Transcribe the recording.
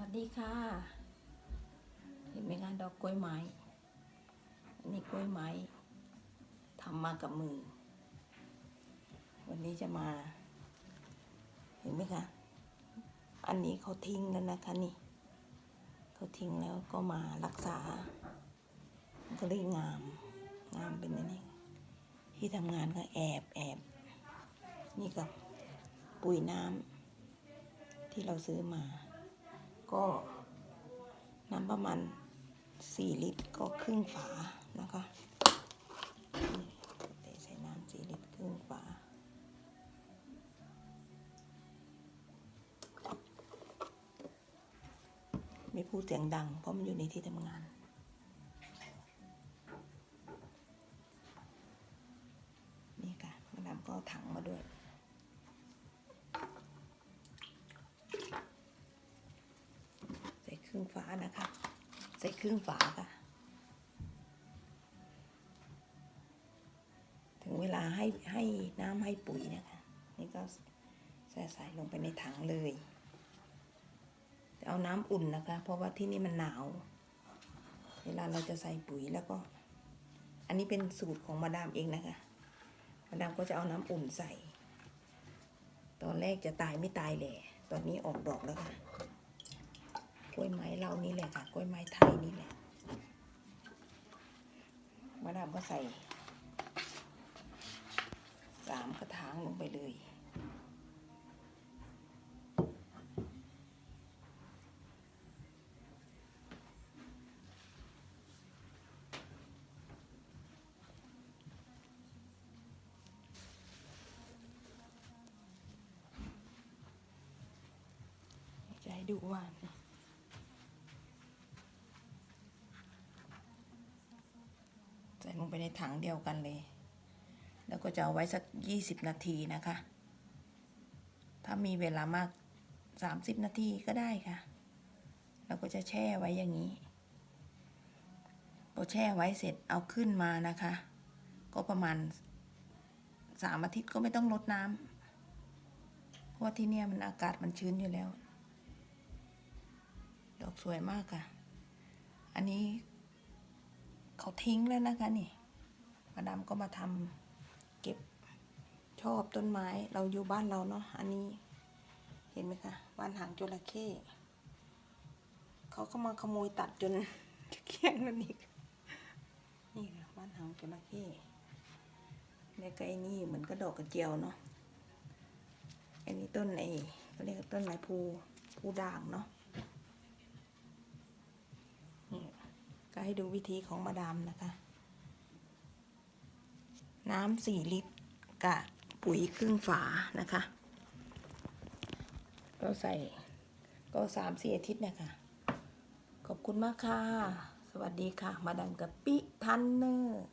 วัสดีค่ะ เห็นไหมคะดอกกล้วยไม้ อันนี้กล้วยไม้ทำมากับมือ วันนี้จะมา เห็นไหมคะ อันนี้เขาทิ้งแล้วนะคะนี่ เขาทิ้งแล้วก็มารักษา ก็เลยงาม งามเป็นอันนี้ ที่ทำงานก็แอบแอบนี่กับปุ๋ยน้ำที่เราซื้อมา ก็น้ำประมาณสี่ลิตรก็ครึ่งฝานะคะนี่เทใส่น้ำสี่ลิตรครึ่งฝาไม่พูดเสียงดัง เพราะมันอยู่ในที่ทำงานนี่ค่ะมาดามก็ถังมาด้วย ใส่ค รึ่งฝานะคะ ใส่ครึ่งฝาค่ะ ถึงเวลาให้ให้น้ำให้ปุ๋ยนะคะ นี่ก็ใส่ใส่ลงไปในถังเลย เอาน้ำอุ่นนะคะ เพราะว่าที่นี่มันหนาว เวลาเราจะใส่ปุ๋ยแล้วก็ อันนี้เป็นสูตรของมาดามเองนะคะ มาดามก็จะเอาน้ำอุ่นใส่ ตอนแรกจะตายไม่ตายแหละ ตอนนี้ออกดอกแล้วค่ะ กล้วยไม้เรานี่แหละค่ะ กล้วยไม้ไทยนี่แหละมาดามก็ใส่สามกระถางลงไปเลยจะให้ดูว่านี่ใส่ ลงไปในถังเดียวกันเลย แล้วก็จะเอาไว้สักยี่สิบนาทีนะคะ ถ้ามีเวลามากสามสิบนาทีก็ได้ค่ะ แล้วก็จะแช่ไว้อย่างนี้พอแช่ไว้เสร็จเอาขึ้นมานะคะ ก็ประมาณสามอาทิตย์ก็ไม่ต้องลดน้ำเพราะว่าที่เนี่ยมันอากาศมันชื้นอยู่แล้ว ดอกสวยมากค่ะ อันนี้ เขาทิ้งแล้วนะคะนี่มาดามก็มาทำเก็บชอบต้นไม้เราอยู่บ้านเราเนาะอันนี้เห็นไหมคะบ้านหางจระเข้เขาก็มาขโมยตัดจนจะเกี้ยงแล้วนี่นี่ค่ะบ้านหางจระเข้แล้วก็ไอ้นี่เหมือนกระดอกกระเจียวเนาะอันนี้ต้นไอ้เขาเรียกต้นไม้ภูภูด่างเนาะ นี่ ก็ให้ดูวิธีของมาดามนะคะ น้ำสี่ลิตรกับปุ๋ยครึ่งฝานะคะ ก็ใส่ก็สามสี่อาทิตย์นะคะขอบคุณมากค่ะ สวัสดีค่ะ มาดามกับปิทันเนอร์